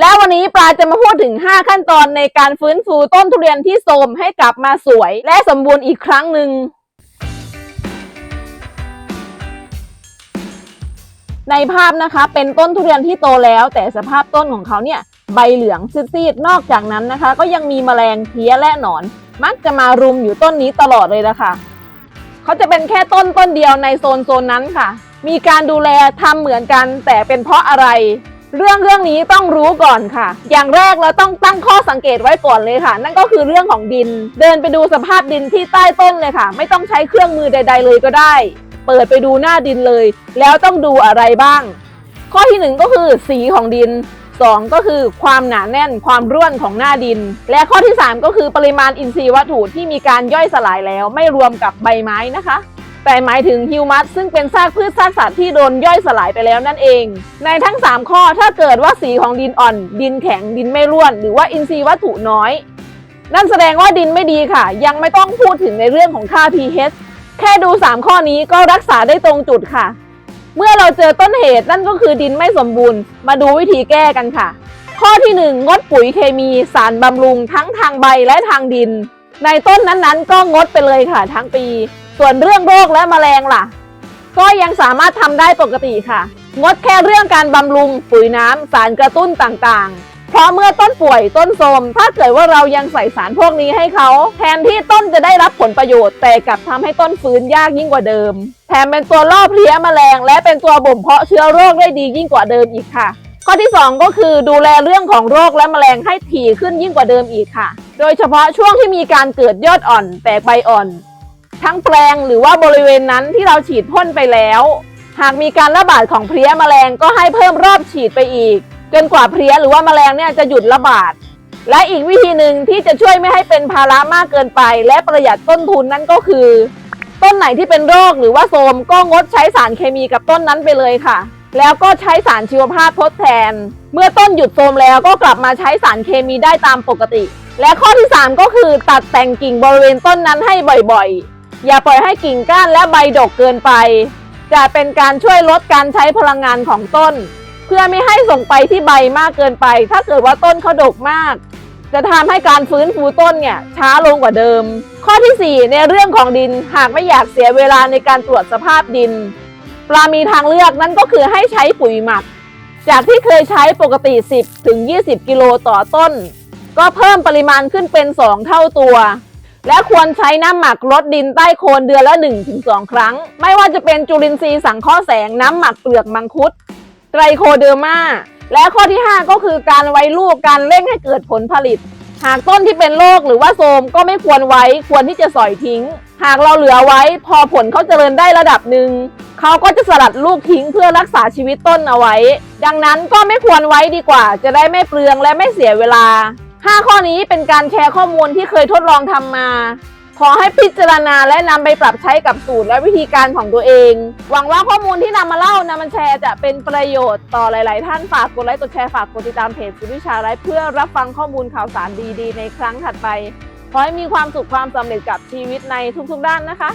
แล้ววันนี้ปลาจะมาพูดถึง 5 ขั้นตอนในการฟื้นฟูต้นทุเรียนที่โทรมให้กลับมาสวย และสมบูรณ์อีกครั้งหนึ่ง ในภาพนะคะเป็นต้นทุเรียนที่โตแล้ว แต่สภาพต้นของเขาเนี่ยใบเหลืองซีดๆนอกจากนั้นนะคะ ก็ยังมีแมลงเพี้ยและหนอน มักจะมารุมอยู่ต้นนี้ตลอดเลยละค่ะเขาจะเป็นแค่ต้นต้นเดียวในโซนโซนนั้นค่ะ มีการดูแลทำเหมือนกัน แต่เป็นเพราะอะไร เรื่องเรื่องนี้ต้องรู้ก่อนค่ะ อย่างแรกเราต้องตั้งข้อสังเกตไว้ก่อนเลยค่ะ นั่นก็คือเรื่องของดิน เดินไปดูสภาพดินที่ใต้ต้นเลยค่ะ ไม่ต้องใช้เครื่องมือใด ๆ เลยก็ได้ เปิดไปดูหน้าดินเลย แล้วต้องดูอะไรบ้าง ข้อที่หนึ่งก็คือสีของดินสองก็คือความหนาแน่นความร่วนของหน้าดิน และข้อที่สามก็คือปริมาณอินทรีย์วัตถุที่มีการย่อยสลายแล้วไม่รวมกับใบไม้นะคะ แต่หมายถึงฮิวมัสซึ่งเป็นซากพืชซากสัตว์ที่โดนย่อยสลายไปแล้วนั่นเอง ในทั้ง 3 ข้อถ้าเกิดว่าสีของดินอ่อน ดินแข็งดินไม่ร่วน หรือว่าอินทรีย์วัตถุน้อย นั่นแสดงว่าดินไม่ดีค่ะ ยังไม่ต้องพูดถึงในเรื่องของค่า pH แค่ดู 3 ข้อนี้ก็รักษาได้ตรงจุดค่ะ เมื่อเราเจอต้นเหตุนั่นก็คือดินไม่สมบูรณ์ มาดูวิธีแก้กันค่ะ ข้อที่ 1 งดปุ๋ยเคมี สารบำรุงทั้งทางใบและทางดิน ในต้นนั้นๆ ก็งดไปเลยค่ะ ทั้งปี ส่วนเรื่องโรคและแมลงล่ะ ก็ยังสามารถทำได้ปกติค่ะ งดแค่เรื่องการบำรุงปุ๋ยน้ำสารกระตุ้นต่างๆ เพราะเมื่อต้นป่วยต้นโทมถ้าเกิดว่าเรายังใส่สารพวกนี้ให้เขา แทนที่ต้นจะได้รับผลประโยชน์ แต่กลับทำให้ต้นฟื้นยากยิ่งกว่าเดิม แถมเป็นตัวล่อเพลี้ยแมลง และเป็นตัวบ่มเพาะเชื้อโรคได้ดียิ่งกว่าเดิมอีกค่ะ ข้อที่ 2 ก็คือดูแลเรื่องของโรคและแมลงให้ถี่ขึ้นยิ่งกว่าเดิมอีกค่ะ โดยเฉพาะช่วงที่มีการเกิดยอดอ่อนแตกใบอ่อน ทั้งแปลงหรือว่าบริเวณนั้นที่เราฉีดพ่นไปแล้ว หากมีการระบาดของเพลี้ยแมลงก็ให้เพิ่มรอบฉีดไปอีก จนกว่าเพลี้ยหรือว่าแมลงเนี่ยจะหยุดระบาด และอีกวิธีหนึ่งที่จะช่วยไม่ให้เป็นภาระมากเกินไป และประหยัดต้นทุนนั่นก็คือ ต้นไหนที่เป็นโรคหรือว่าโทมก็งดใช้สารเคมีกับต้นนั้นไปเลยค่ะ แล้วก็ใช้สารชีวภาพทดแทน เมื่อต้นหยุดโทรมแล้วก็กลับมาใช้สารเคมีได้ตามปกติ และข้อที่ 3 ก็คือตัดแต่งกิ่งบริเวณต้นนั้นให้บ่อยๆ อย่าปล่อยให้กิ่งก้านและใบดกเกินไป จะเป็นการช่วยลดการใช้พลังงานของต้น เพื่อไม่ให้ส่งไปที่ใบมากเกินไป ถ้าเกิดว่าต้นเขาดกมาก จะทำให้การฟื้นฟูต้นเนี่ยช้าลงกว่าเดิม ข้อทีสี่4 ในเรื่องของดินหากไม่อยากเสียเวลาในการตรวจสภาพดิน ปลามีทางเลือกนั่นก็คือให้ใช้ปุ๋ยหมัก จากที่เคยใช้ปกติ 10ถึง20 กิโลต่อต้น ก็เพิ่มปริมาณขึ้นเป็น 2 เท่าตัว และควรใช้น้ำหมักลดดินใต้โคนเดือนละ 1-2 ครั้ง ไม่ว่าจะเป็นจุลินทรีย์สังเคราะห์แสงน้ำหมักเปลือกมังคุดไตรโคเดอร์มาและข้อที่ 5 ก็คือการไว้ลูกการเร่งให้เกิดผลผลิต หากต้นที่เป็นโรคหรือว่าโทมก็ไม่ควรไว้ควรที่จะสอยทิ้ง หากเราเหลือไว้พอผลเขาเจริญได้ระดับหนึ่ง เขาก็จะสลัดลูกทิ้งเพื่อรักษาชีวิตต้นเอาไว้ ดังนั้นก็ไม่ควรไว้ดีกว่า จะได้ไม่เปลืองและไม่เสียเวลา 5 ข้อนี้เป็นการแชร์ข้อมูลที่เคยทดลองทำมา ขอให้พิจารณาและนำไปปรับใช้กับสูตรและวิธีการของตัวเอง หวังว่าข้อมูลที่นำมาเล่านำมาแชร์จะเป็นประโยชน์ต่อหลาย ๆ ท่านฝากกดไลค์กดแชร์ฝากกดติดตามเพจสุวิชาไลฟ์เพื่อรับฟังข้อมูลข่าวสารดี ๆ ในครั้งถัดไปขอให้มีความสุขความสำเร็จกับชีวิตในทุก ๆ ด้านนะคะ